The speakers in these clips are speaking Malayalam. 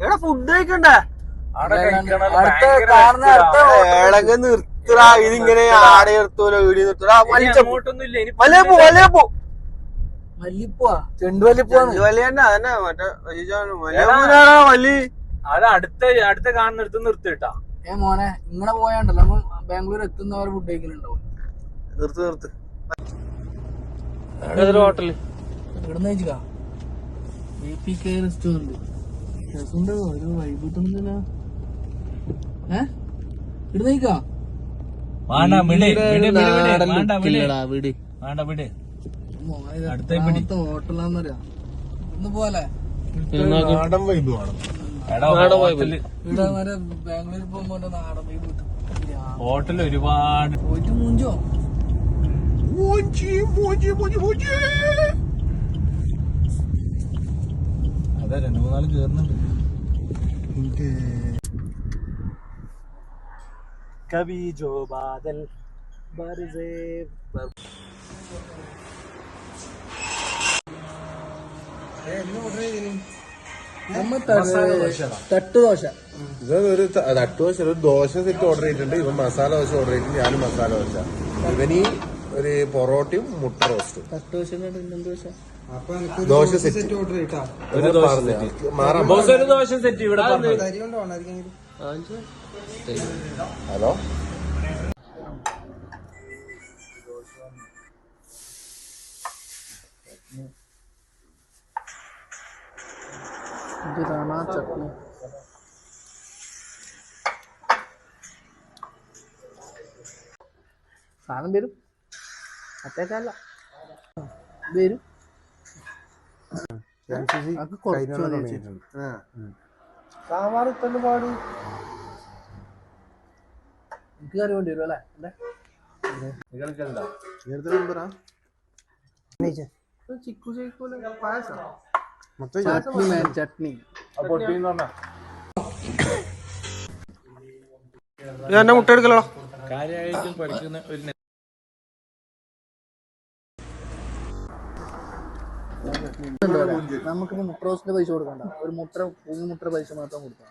എടാ ഫുഡ് കഴിക്കണ്ടേ. ഏളങ്ങ് നിർത്തടാ ഇതിങ്ങനെ ആടെ നിർത്തൂലോ വീഡിയോ നിർത്തൂടാ. ഇനി വലിച്ചപ്പോ അങ്ങോട്ടൊന്നും ഇല്ല ഇനി വലിയ പോ വലിയ പോ മല്ലിപ്പൂവാ ചെണ്ടു മല്ലിപ്പൂവാണ് തന്നെ അതന്നെ. മറ്റേ. പൂനാടാ വലിയ അത് അടുത്ത അടുത്ത കാണുന്നിടത്ത് നിർത്തിട്ടാ ഏ മോനെ ഇങ്ങനെ പോയാണ്ടല്ലോ. നമ്മൾ ബാംഗ്ലൂർ എത്തുന്നവർ ഫുഡ് കഴിക്കലുണ്ടാവും നിർത്ത് നിർത്ത്. ഹോട്ടൽ പി കെ റെസ്റ്റോറന്റ് രസമുണ്ടോ. ഒരു വൈബ് ഏ? വേണ്ട വിട് വിട് വിട് വിട്. വേണ്ട വിട്. വീട്. വേണ്ട വിട്. അടുത്ത പിടി. ഹോട്ടലാന്നറിയാ? ഇന്ന് പോലെ നാടൻ വൈബ് വേണം. എടാ ഹോട്ടൽ. ഇവിടെ വരെ ബാംഗ്ലൂർ പോകുമ്പോ എന്റെ നാടൻ വൈബ് കിട്ടും. ഹോട്ടൽ ഒരുപാട്. പോയിട്ട് മൂഞ്ചോ? അതെ രണ്ടു മൂന്നാൽ കേറുന്നുണ്ട്. കവി ജോ ബാദൽ ദോശ. ഇത് ഒരു ത- ദോശ ഒരു ദോശ സെറ്റ് ഓർഡർ ചെയ്തിട്ടുണ്ട്. ഇവൻ മസാല ദോശ ഓർഡർ ചെയ്തിട്ടുണ്ട്. ഞാനും മസാല ദോശ. ഇവനീ ഒരു പൊറോട്ടയും മുട്ട റോസ്റ്റും. തട്ടുദോശ എന്ത് ദോശ ദോശ സെറ്റ്. ഒരു ദോശ സെറ്റ്. മാറാം. ബോസ് ഒരു ദോശ സെറ്റ് ഇവിടെ ഹലോ? സാധനം വരും. അത്തേക്കല്ല വരും. അത് കുറച്ച്. സാമ്പാർ ഇത്തന്നെ പാട് എനിക്ക് കറി വേണ്ടി വരും അല്ലേ? ചിക്കു ചേക്കൂല പായസം. ചട്നി ചട്നി. എന്നെ മുട്ട എടുക്കലോ കാര്യമായിട്ടും പഠിക്കുന്ന ഒരു നമുക്ക് മുപ്പത് ദിവസത്തിന്റെ പൈസ കൊടുക്കണ്ട. ഒരു മുട്ട മൂന്ന് മുട്ട പൈസ മാത്രം കൊടുക്കാം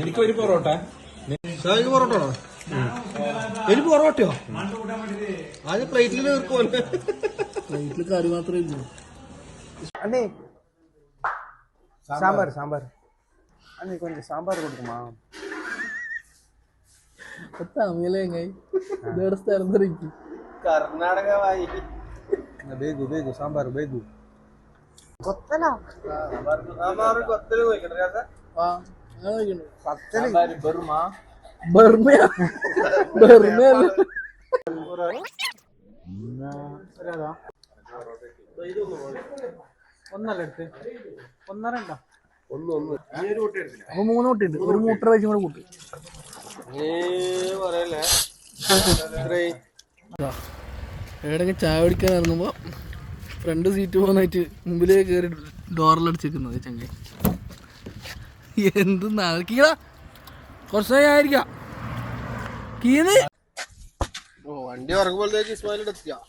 എനിക്ക് ഒരു പൊറോട്ട? പൊറോട്ട എനിക്ക് പൊറോട്ടയോ? ആദ്യം പ്ലേറ്റിൽ തീർക്കുമല്ലോ പ്ലേറ്റിൽ കറി മാത്രമേ ഇല്ല. സാമ്പാർ സാമ്പാർ. சாம்பார் அண்ணே கொஞ்சம் சாம்பார் கொடுக்குமா ഇപ്പൊ തമിഴിലെ എങ്ങനെ വേറെ സ്ഥലം തിരക്കി കർണാടക വായി ബേഗു ബേഗു സാമ്പാർ ബേഗു സാമ്പാർ കൊത്തല് പോയിക്കട്ടെ ആ അങ്ങനെ കഴിക്കണ്ട പത്തല് ബർമ ബർമയാ ബർമയല്ല ഒന്നല്ല എടുത്ത് ഒന്നര ഉണ്ടോ അപ്പൊ മൂന്ന് ഉണ്ട്. ഒരു മൂട്ടർ വെച്ചും കൂടെ കൂട്ടി. എവിടെയൊക്കെ ചായ കുടിക്കാൻ ഇറങ്ങുമ്പോ ഫ്രണ്ട് സീറ്റ് പോകുന്നായിട്ട് മുമ്പിലേ കയറി ഡോറിലടിച്ചിരിക്കുന്നത് ചങ്ങ എന്ത് നടക്കീട കുറച്ച് നേരം ആയിരിക്കാം. കീന്ന്. ഓ വണ്ടി ഇറങ്ങുമ്പോഴത്തേക്ക് ഇസ്മായിലിന്റെ ഫ്രണ്ട്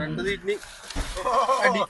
രണ്ട് സീറ്റിന് അടി